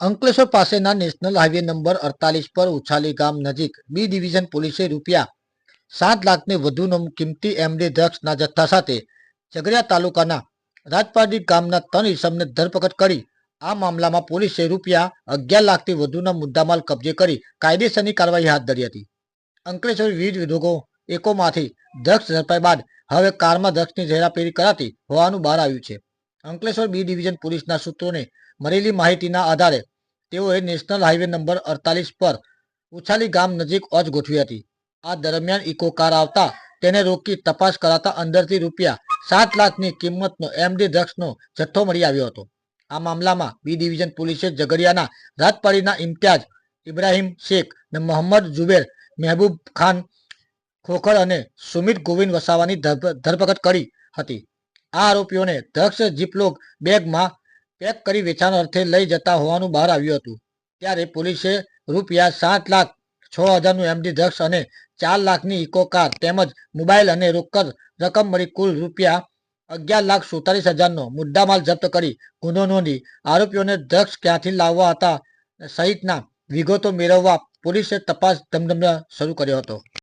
અંકલેશ્વર પાસેના national highway number અડતાલીસ પર ઉછાલી ગામ નજીક બી ડિવિઝન પોલીસે રૂપિયા સાત લાખની વધુનો કિંમતી એમડી ડ્રગ્સના જથ્થા સાથે ઝઘડિયા તાલુકાના રાજપાડી ગામના ત્રણ ઇસમને ધરપકડ કરી આ મામલામાં પોલીસે રૂપિયા અગિયાર લાખથી વધુના મુદ્દામાલ કબજે કરી કાયદેસરની કાર્યવાહી હાથ ધરી હતી. અંકલેશ્વર વિવિધ વિભાગો એકોમાંથી ડ્રગ્સ ઝડપાઈ બાદ હવે કારમાં ડ્રગ્સની ઝેરાપેરી કરાતી હોવાનું બહાર આવ્યું છે. અંકલેશ્વર બી ડિવિઝન પોલીસના સૂત્રોને મળેલી માહિતીના આધારે તેઓએ નેશનલ હાઈવે નંબર અડતાલીસ પર ઉછાલી ગામ નજીક ઓજ ગોઠવી હતી. આ દરમિયાન ઇકો કાર આવતા તેને રોકી તપાસ કરાતા અંદરથી રૂપિયા સાત લાખની કિંમતનો એમડી ડ્રગ્સનો જથ્થો મળી આવ્યો હતો. આ મામલામાં બી ડિવિઝન પોલીસે ઝઘડિયાના રાજપાડીના ઇમ્તિયાજ ઇબ્રાહીમ શેખ અને મોહમ્મદ જુબેર મહેબૂબ ખાન ખોખર અને સુમિત ગોવિંદ વસાવાની ધરપકડ કરી હતી. આ આરોપીઓને ડ્રગ્સ જીપલોક બેગમાં પેક કરી વેચાણ અર્થે લઈ જતા હોવાનું બહાર આવ્યું હતું. ત્યારે પોલીસે રૂપિયા સાત લાખ છ હજારનું એમડી ડ્રગ્સ અને ચાર લાખની ઇકો કાર તેમજ મોબાઈલ અને રોકડ રકમ મળી કુલ રૂપિયા અગિયાર લાખ સુડતાલીસ હજારનો મુદ્દામાલ જપ્ત કરી ગુનો નોંધી આરોપીઓને ડ્રગ્સ ક્યાંથી લાવવા હતા સહિતના વિગતો મેળવવા પોલીસે તપાસ ધમધમ શરૂ કર્યો હતો.